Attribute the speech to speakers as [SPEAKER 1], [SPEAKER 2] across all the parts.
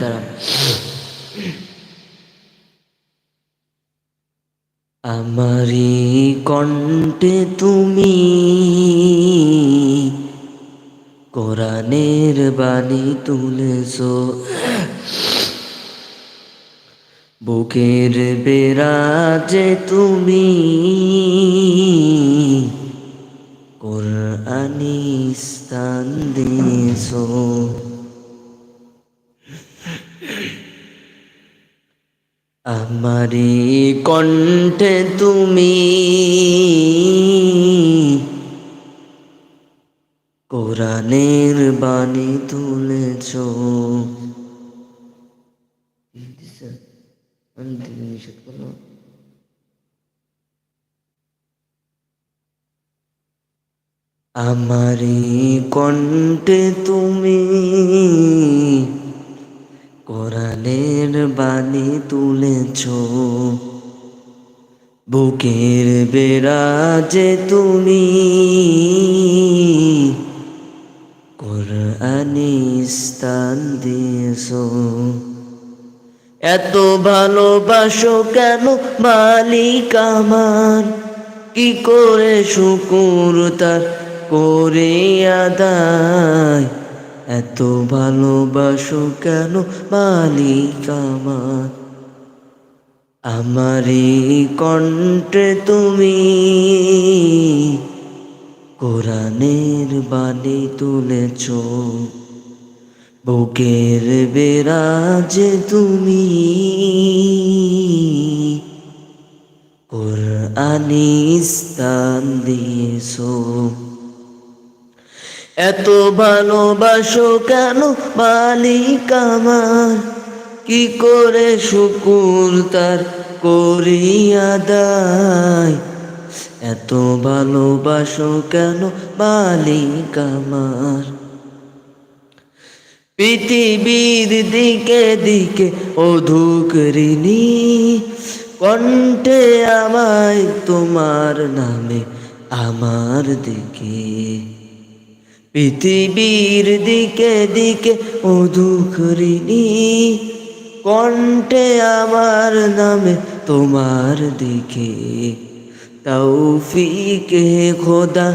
[SPEAKER 1] দাঁড়া আমারি কণ্ঠে তুমি কোরআনের বাণী তুলেছো বুকের বেরাজে তুমি স্থান দিয়েছ আমারি কণ্ঠে তুমি কোরআনের বাণী তুলেছ আমি নিষেধ করল আমারি কণ্ঠে তুমি কোরআনের বাণী তুলেছ। বুকের বেরাজে তুমি কোরআনি স্থান দিয়েছ। এত ভালোবাসো কেন মালিক আমার? কি করে শুকুর তার করে আদায়। এত ভালোবাসো কেন মালিক আমার? আমারই কণ্ঠে তুমি কোরআনের বাণী তুলেছ। বুকের বেরাজে তুমি কোরআনি স্থান দিয়েছ। এত ভালোবাসো কেন মালিক আমার? কি করে শুকুর তার করিয়া দায় এত ভালোবাসো কেন মালিক আমার? পৃথিবীর দিকে দিকে অধুকরিণী কণ্ঠে আমায় তোমার নামে আমার দিকে। পৃথিবীর দিকে দিকে অধুকরিণী কণ্ঠে আমার নামে তোমার দিকে। তৌফিকে খোদা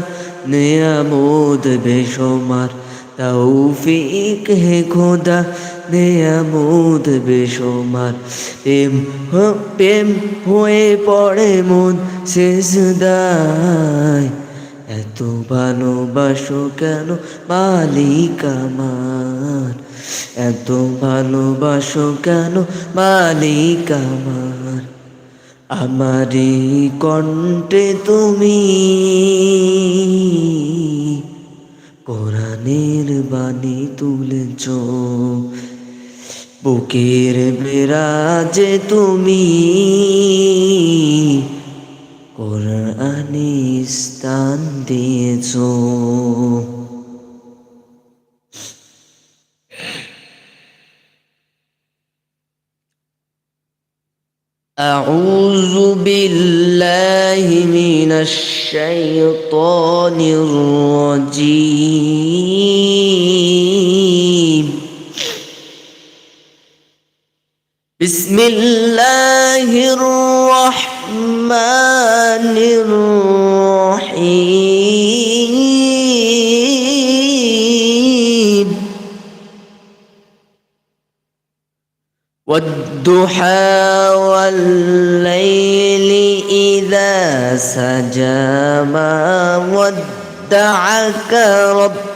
[SPEAKER 1] নেয়ামোদ বেসমার তৌফিক হে খোদা নেয়ামোদ বেসমার প্রেম প্রেম হয়ে পড়ে মন শেষ দায়। এত ভালোবাসো কেন মালিক আমার? এত ভালোবাসো কেন মালিক আমার? আমারই কণ্ঠে তুমি কোরআনের বাণী তুলেছ। বুকের বেড়া বেরাজে তুমি افغانستان اعوذ بالله من الشيطان الرجيم بسم الله الرحمن الرحيم. والضحى والليل إذا سجى ما ودعك ربك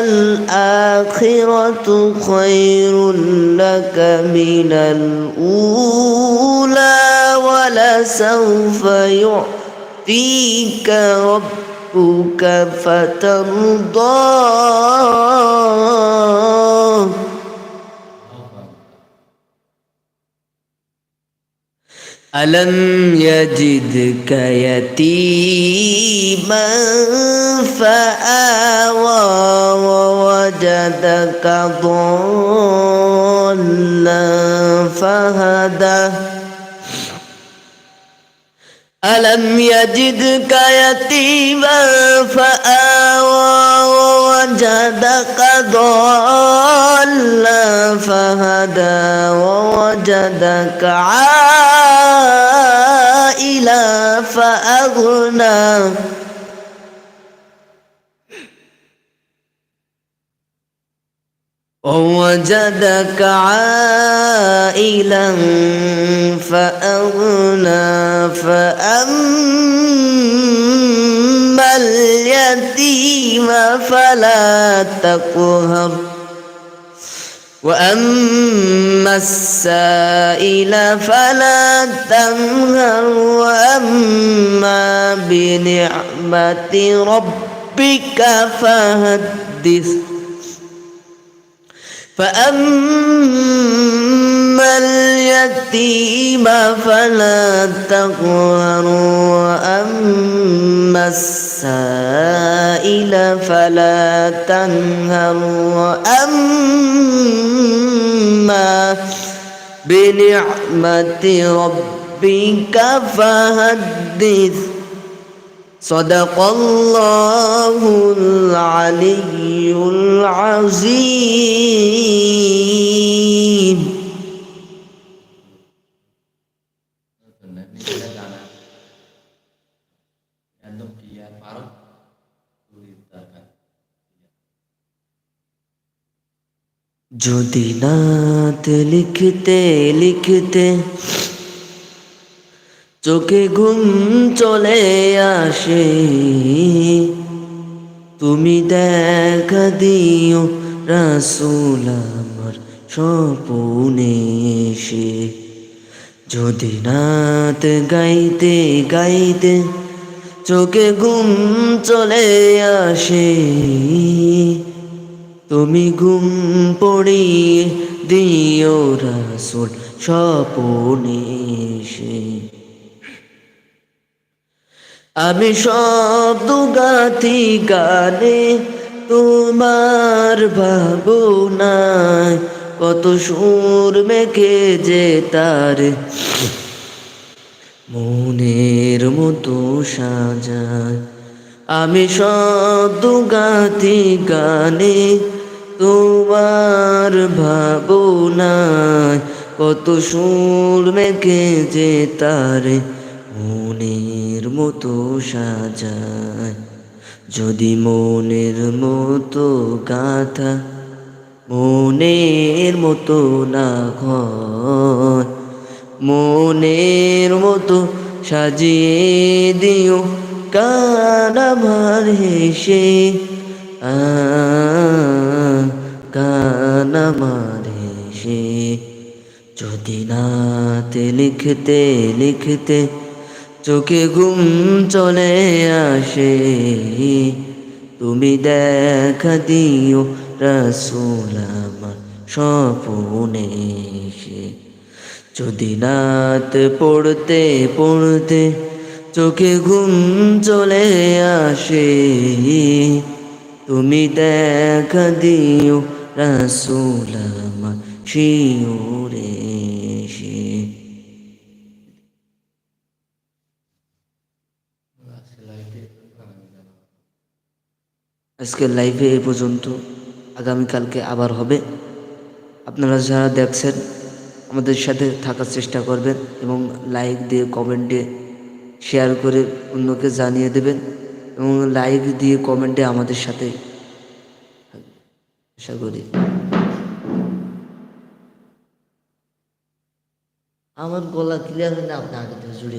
[SPEAKER 1] وللآخرة خير لك من الأولى ولسوف يعطيك ربك فترضى. ألم يجدك يتيما فآوى ووجدك ضالا فهدى. ألم يجدك يتيما فآوى ووجدك ضالا فهدى ووجدك عائلا فأغنى. ووجدك عائلا فأغنى. فأما اليتيم فلا تقهر. واما السائل فلا تنهر واما بنعمه ربك فهدث فاما اليتيم فلا تقهر وأما السائل فلا تنهر وأما بنعمة ربك فحدث. صدق الله العلي العظيم. যদি নাত লিখতে লিখতে চোখে ঘুম চলে আসে তুমি দেখা দিও রাসুল আমার স্বপনে এসে যদি নাত গাইতে গাইতে চোখে ঘুম চলে আসে, তুমি ঘুম পড়িয়ে দিও রাসুল স্বপনে এসে। আমি শব্দ গাথি গানে তোমার ভাবনায় কত সুর মেখে যে তার মনের মতো সাজায়। আমি শব্দ গাথি গানে তোমার ভাবনায় কত সুর মেখে যে তারে মনের মতো সাজায়। যদি মনের মতো গাথা মনের মতো না ঘর, মনের মতো সাজিয়ে দিও কান আমার হেসে আ কান আমার হেসে। যদি নাতে লিখতে লিখতে চোখে ঘুম চলে আসে তুমি দেখা দিও রসুল আমার স্বপনে এসে। যদি নাত পড়তে পড়তে চোখে ঘুম চলে আসে, তুমি দেখা দিও রসুল আমার শিওরে আজকের লাইভে এ পর্যন্ত। আগামীকালকে আবার হবে। আপনারা যারা দেখছেন, আমাদের সাথে থাকার চেষ্টা করবেন এবং লাইক দিয়ে কমেন্টে শেয়ার করে অন্যকে জানিয়ে দেবেন এবং লাইক দিয়ে কমেন্টে আমাদের সাথে আশা করি। আমার গলা ক্লিয়ার হলে আপনি আগে থেকে জুড়িয়ে